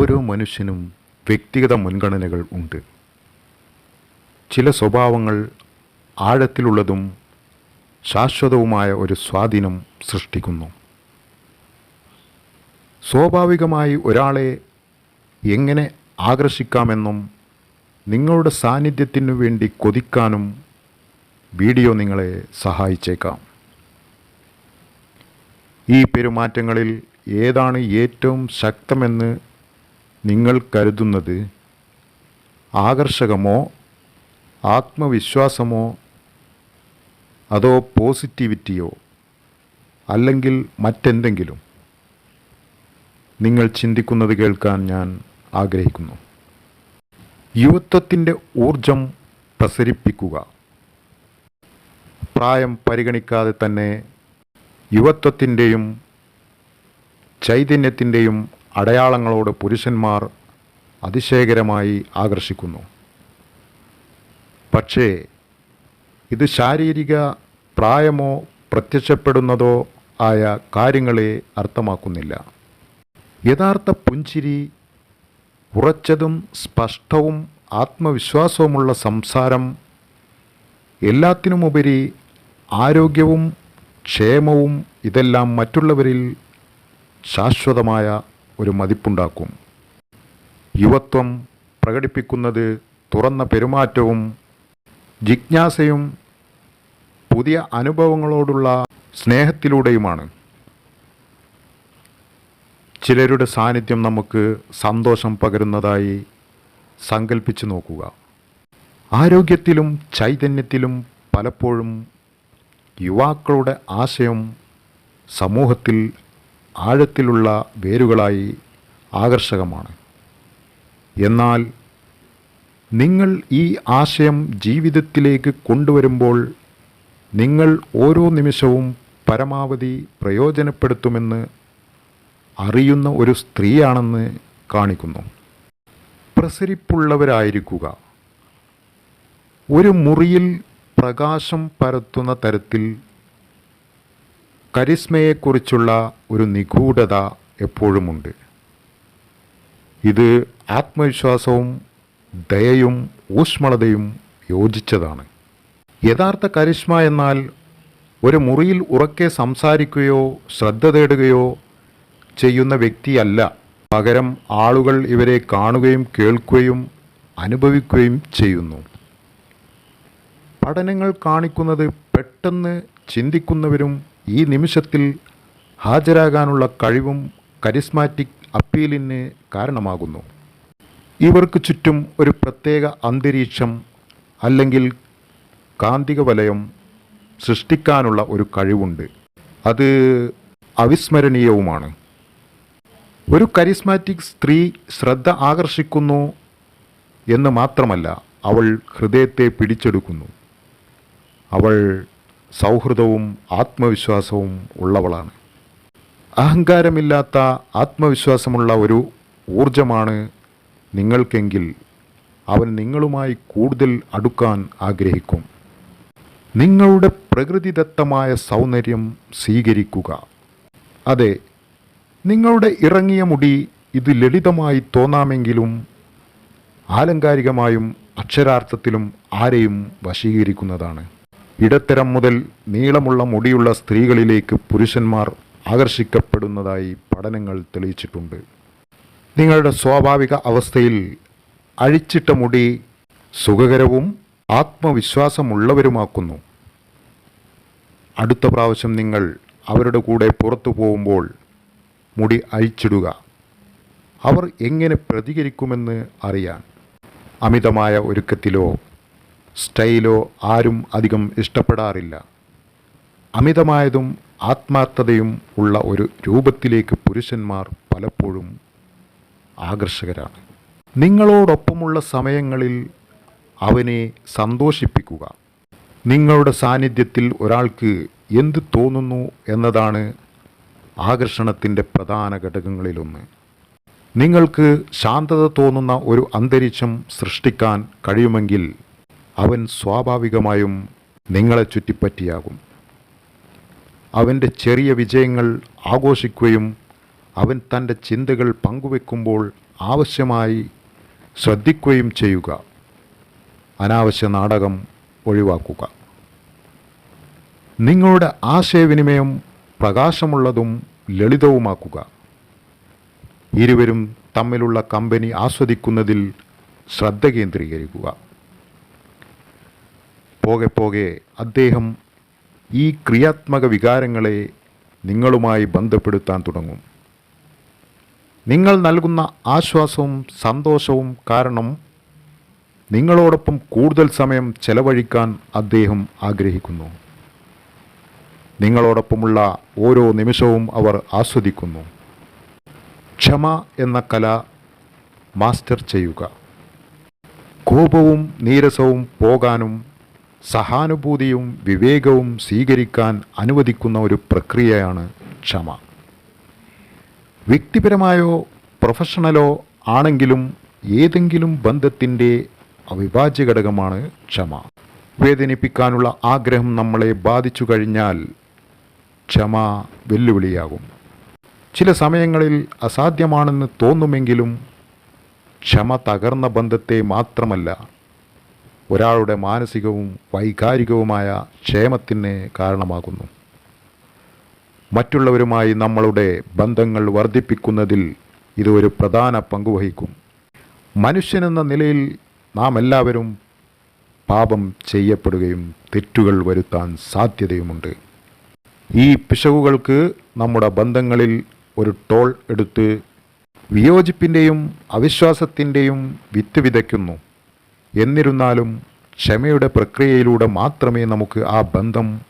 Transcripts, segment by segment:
ഓരോ മനുഷ്യനും വ്യക്തിഗത മുൻഗണനകൾ ഉണ്ട്. ചില സ്വഭാവങ്ങൾ ആഴത്തിലുള്ളതും ശാശ്വതവുമായ ഒരു സ്വാധീനം സൃഷ്ടിക്കുന്നു. സ്വാഭാവികമായി ഒരാളെ എങ്ങനെ ആകർഷിക്കാമെന്നും നിങ്ങളുടെ സാന്നിധ്യത്തിനു വേണ്ടി കൊതിക്കാനും വീഡിയോ നിങ്ങളെ സഹായിച്ചേക്കാം. ഈ പെരുമാറ്റങ്ങളിൽ ഏതാണ് ഏറ്റവും ശക്തമെന്ന് നിങ്ങൾ കരുതുന്നത് ആകർഷകമോ ആത്മവിശ്വാസമോ അതോ പോസിറ്റിവിറ്റിയോ അല്ലെങ്കിൽ മറ്റെന്തെങ്കിലും? നിങ്ങൾ ചിന്തിക്കുന്നത് കേൾക്കാൻ ഞാൻ ആഗ്രഹിക്കുന്നു. യുവത്വത്തിന്റെ ഊർജം പ്രസരിപ്പിക്കുക. പ്രായം പരിഗണിക്കാതെ തന്നെ യുവത്വത്തിന്റെയും ചൈതന്യത്തിന്റെയും അടയാളങ്ങളോട് പുരുഷന്മാർ അതിശയകരമായി ആകർഷിക്കുന്നു. പക്ഷേ ഇത് ശാരീരിക പ്രായമോ പ്രത്യക്ഷപ്പെടുന്നതോ ആയ കാര്യങ്ങളെ അർത്ഥമാക്കുന്നില്ല. യഥാർത്ഥ പുഞ്ചിരി ഉറച്ചതും സ്പഷ്ടവും ആത്മവിശ്വാസവുമുള്ള സംസാരം എല്ലാത്തിനുമുപരി ആരോഗ്യവും ക്ഷേമവും ഇതെല്ലാം മറ്റുള്ളവരിൽ ശാശ്വതമായ ഒരു മതിപ്പുണ്ടാക്കും. യുവത്വം പ്രകടിപ്പിക്കുന്നത് തുറന്ന പെരുമാറ്റവും ജിജ്ഞാസയും പുതിയ അനുഭവങ്ങളോടുള്ള സ്നേഹത്തിലൂടെയുമാണ്. ചിലരുടെ സാന്നിധ്യം നമുക്ക് സന്തോഷം പകരുന്നതായി സങ്കല്പിച്ചു നോക്കുക. ആരോഗ്യത്തിലും ചൈതന്യത്തിലും പലപ്പോഴും യുവാക്കളുടെ ആശയം സമൂഹത്തിൽ ആഴത്തിലുള്ള വേരുകളായി ആകർഷകമാണ്. എന്നാൽ നിങ്ങൾ ഈ ആശയം ജീവിതത്തിലേക്ക് കൊണ്ടുവരുമ്പോൾ നിങ്ങൾ ഓരോ നിമിഷവും പരമാവധി പ്രയോജനപ്പെടുത്തുമെന്ന് അറിയുന്ന ഒരു സ്ത്രീയാണെന്ന് കാണിക്കുന്നു. പ്രസരിപ്പുള്ളവരായിരിക്കുക. ഒരു മുറിയിൽ പ്രകാശം പരത്തുന്ന തരത്തിൽ കരിസ്മയെക്കുറിച്ചുള്ള ഒരു നിഗൂഢത എപ്പോഴുമുണ്ട്. ഇത് ആത്മവിശ്വാസവും ദയയും ഊഷ്മളതയും യോജിച്ചതാണ്. യഥാർത്ഥ കരിഷ്മ എന്നാൽ ഒരു മുറിയിൽ ഉറക്കെ സംസാരിക്കുകയോ ശ്രദ്ധ തേടുകയോ ചെയ്യുന്ന വ്യക്തിയല്ല. പകരം ആളുകൾ ഇവരെ കാണുകയും കേൾക്കുകയും അനുഭവിക്കുകയും ചെയ്യുന്നു. പഠനങ്ങൾ കാണിക്കുന്നത് പെട്ടെന്ന് ചിന്തിക്കുന്നവരും ഈ നിമിഷത്തിൽ ഹാജരാകാനുള്ള കഴിവും കരിസ്മാറ്റിക് അപ്പീലിന് കാരണമാകുന്നു. ഇവർക്ക് ചുറ്റും ഒരു പ്രത്യേക അന്തരീക്ഷം അല്ലെങ്കിൽ കാന്തിക വലയം സൃഷ്ടിക്കാനുള്ള ഒരു കഴിവുണ്ട്. അത് അവിസ്മരണീയവുമാണ്. ഒരു കരിസ്മാറ്റിക് സ്ത്രീ ശ്രദ്ധ ആകർഷിക്കുന്നു എന്ന് മാത്രമല്ല അവൾ ഹൃദയത്തെ പിടിച്ചെടുക്കുന്നു. അവൾ സൗഹൃദവും ആത്മവിശ്വാസവും ഉള്ളവളാണ്. അഹങ്കാരമില്ലാത്ത ആത്മവിശ്വാസമുള്ള ഒരു ഊർജമാണ് നിങ്ങൾക്കെങ്കിൽ അവൻ നിങ്ങളുമായി കൂടുതൽ അടുക്കാൻ ആഗ്രഹിക്കും. നിങ്ങളുടെ പ്രകൃതിദത്തമായ സൗന്ദര്യം സ്വീകരിക്കുക. അതെ നിങ്ങളുടെ ഇറങ്ങിയ മുടി ഇത് ലളിതമായി തോന്നാമെങ്കിലും ആലങ്കാരികമായും അക്ഷരാർത്ഥത്തിലും ആരെയും വശീകരിക്കുന്നതാണ്. ഇടത്തരം മുതൽ നീളമുള്ള മുടിയുള്ള സ്ത്രീകളിലേക്ക് പുരുഷന്മാർ ആകർഷിക്കപ്പെടുന്നതായി പഠനങ്ങൾ തെളിയിച്ചിട്ടുണ്ട്. നിങ്ങളുടെ സ്വാഭാവിക അവസ്ഥയിൽ അഴിച്ചിട്ട മുടി സുഖകരവും ആത്മവിശ്വാസമുള്ളവരുമാക്കുന്നു. അടുത്ത പ്രാവശ്യം നിങ്ങൾ അവരുടെ കൂടെ പുറത്തു പോകുമ്പോൾ മുടി അഴിച്ചിടുക. അവർ എങ്ങനെ പ്രതികരിക്കുമെന്ന് അറിയാൻ അമിതമായ ഒരുക്കത്തിലോ സ്റ്റൈലോ ആരും അധികം ഇഷ്ടപ്പെടാറില്ല. അമിതമായതും ആത്മാർത്ഥതയും ഉള്ള ഒരു രൂപത്തിലേക്ക് പുരുഷന്മാർ പലപ്പോഴും ആകർഷകരാണ്. നിങ്ങളോടൊപ്പമുള്ള സമയങ്ങളിൽ അവനെ സന്തോഷിപ്പിക്കുക. നിങ്ങളുടെ സാന്നിധ്യത്തിൽ ഒരാൾക്ക് എന്ത് തോന്നുന്നു എന്നതാണ് ആകർഷണത്തിന്റെ പ്രധാന ഘടകങ്ങളിലൊന്ന്. നിങ്ങൾക്ക് ശാന്തത തോന്നുന്ന ഒരു അന്തരീക്ഷം സൃഷ്ടിക്കാൻ കഴിയുമെങ്കിൽ അവൻ സ്വാഭാവികമായും നിങ്ങളെ ചുറ്റിപ്പറ്റിയാകും. അവന്റെ ചെറിയ വിജയങ്ങൾ ആഘോഷിക്കുകയും അവൻ തന്റെ ചിന്തകൾ പങ്കുവെക്കുമ്പോൾ ആവശ്യമായി ശ്രദ്ധിക്കുകയും ചെയ്യുക. അനാവശ്യ നാടകം ഒഴിവാക്കുക. നിങ്ങളുടെ ആശയവിനിമയം പ്രകാശമുള്ളതും ലളിതവുമാക്കുക. ഇരുവരും തമ്മിലുള്ള കമ്പനി ആസ്വദിക്കുന്നതിൽ ശ്രദ്ധ കേന്ദ്രീകരിക്കുക. പോകെ പോകെ അദ്ദേഹം ഈ ക്രിയാത്മക വികാരങ്ങളെ നിങ്ങളുമായി ബന്ധപ്പെടുത്താൻ തുടങ്ങും. നിങ്ങൾ നൽകുന്ന ആശ്വാസവും സന്തോഷവും കാരണം നിങ്ങളോടൊപ്പം കൂടുതൽ സമയം ചെലവഴിക്കാൻ അദ്ദേഹം ആഗ്രഹിക്കുന്നു. നിങ്ങളോടൊപ്പമുള്ള ഓരോ നിമിഷവും അവർ ആസ്വദിക്കുന്നു. ക്ഷമ എന്ന കല മാസ്റ്റർ ചെയ്യുക. കോപവും നീരസവും പോകാനും സഹാനുഭൂതിയും വിവേകവും സ്വീകരിക്കാൻ അനുവദിക്കുന്ന ഒരു പ്രക്രിയയാണ് ക്ഷമ. വ്യക്തിപരമായോ പ്രൊഫഷണലോ ആണെങ്കിലും ഏതെങ്കിലും ബന്ധത്തിന്റെ അവിഭാജ്യ ഘടകമാണ് ക്ഷമ. വേദനിപ്പിക്കാനുള്ള ആഗ്രഹം നമ്മളെ ബാധിച്ചു കഴിഞ്ഞാൽ ക്ഷമ വെല്ലുവിളിയാകും. ചില സമയങ്ങളിൽ അസാധ്യമാണെന്ന് തോന്നുമെങ്കിലും ക്ഷമ തകർന്ന ബന്ധത്തെ മാത്രമല്ല ഒരാളുടെ മാനസികവും വൈകാരികവുമായ ക്ഷേമത്തിന് കാരണമാകുന്നു. മറ്റുള്ളവരുമായി നമ്മളുടെ ബന്ധങ്ങൾ വർദ്ധിപ്പിക്കുന്നതിൽ ഇത് ഒരു പ്രധാന പങ്കുവഹിക്കും മനുഷ്യനെന്ന നിലയിൽ നാം എല്ലാവരും പാപം ചെയ്യപ്പെടുകയും തെറ്റുകൾ വരുത്താൻ സാധ്യതയുമുണ്ട്. ഈ പിശകുകൾക്ക് നമ്മുടെ ബന്ധങ്ങളിൽ ഒരു ടോൾ എടുത്ത് വിയോജിപ്പിന്റെയും അവിശ്വാസത്തിന്റെയും വിത്ത് വിതയ്ക്കുന്നു. എന്നിരുന്നാലും ക്ഷമയുടെ പ്രക്രിയയിലൂടെ മാത്രമേ നമുക്ക് ആ ബന്ധം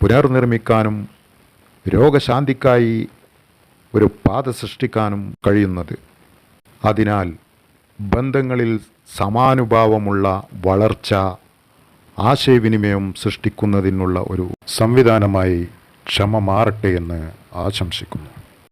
പുനർനിർമ്മിക്കാനും രോഗശാന്തിക്കായി ഒരു പാത സൃഷ്ടിക്കാനും കഴിയുന്നത്. അതിനാൽ ബന്ധങ്ങളിൽ സമാനുഭാവമുള്ള വളർച്ച ആശയവിനിമയം സൃഷ്ടിക്കുന്നതിനുള്ള ഒരു സംവിധാനമായി ക്ഷമ മാറട്ടെ എന്ന് ആശംസിക്കുന്നു.